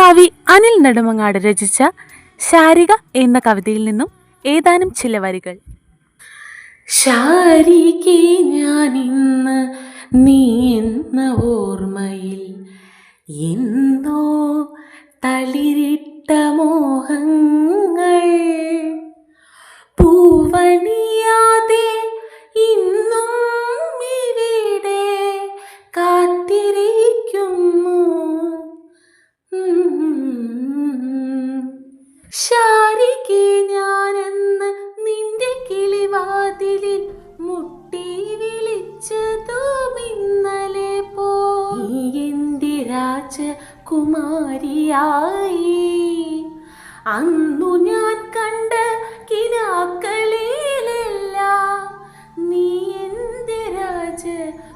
കവി അനിൽ നെടുമങ്ങാട് രചിച്ച ശാരിക എന്ന കവിതയിൽ നിന്നും ഏതാനും ചില വരികൾ. ഞാൻ ഇന്ന് നീ എന്ന ഓർമ്മയിൽ എന്നോ തളിരിട്ട മോഹങ്ങൾ പൂവണിയാതെ ശാരികെ ഞാനെന്ന് നിന്റെ കിളിവാതിലിൽ മുട്ടി വിളിച്ചതും ഇന്നലെ പോയി എന്റെ രാജകുമാരിയായി. അന്നു ഞാൻ കണ്ട കിനാക്കളിലെല്ലാം നീ എന്റെ രാജകുമാരിയായി.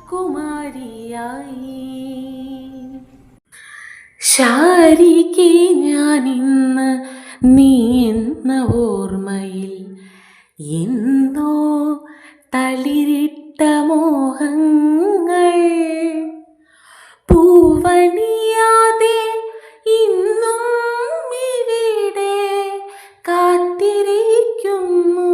ശാരികെ ഞാൻ ഇന്ന് നീ എന്ന ഓർമ്മയിൽ എന്നോ തളിരിട്ട മോഹങ്ങൾ. പൂവണിയാതെ ഇന്നും ഇവിടെ കാത്തിരിക്കുന്നു.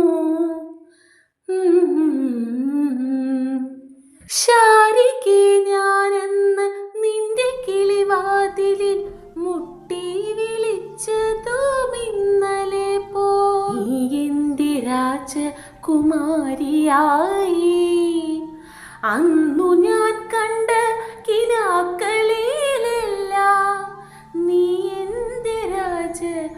ശാരികെ രാജകുമാരിയായി അന്നു ഞാൻ കണ്ട കിനാക്കളിലെല്ലാം നീ എന്ത് രാജകുമാരിയായി